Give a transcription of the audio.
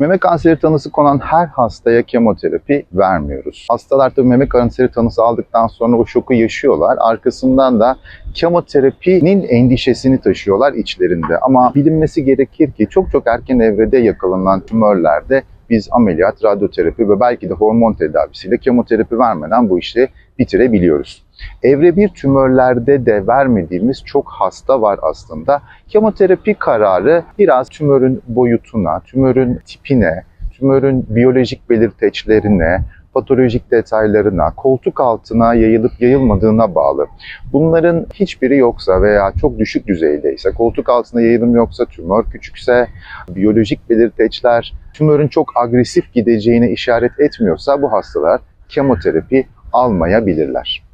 Meme kanseri tanısı konan her hastaya kemoterapi vermiyoruz. Hastalar tabii meme kanseri tanısı aldıktan sonra o şoku yaşıyorlar. Arkasından da kemoterapinin endişesini taşıyorlar içlerinde. Ama bilinmesi gerekir ki çok çok erken evrede yakalanan tümörlerde biz ameliyat, radyoterapi ve belki de hormon tedavisiyle kemoterapi vermeden bu işi bitirebiliyoruz. Evre 1 tümörlerde de vermediğimiz çok hasta var aslında. Kemoterapi kararı biraz tümörün boyutuna, tümörün tipine, tümörün biyolojik belirteçlerine, patolojik detaylarına, koltuk altına yayılıp yayılmadığına bağlı. Bunların hiçbiri yoksa veya çok düşük düzeydeyse, koltuk altına yayılım yoksa, tümör küçükse, biyolojik belirteçler tümörün çok agresif gideceğine işaret etmiyorsa bu hastalar kemoterapi almayabilirler.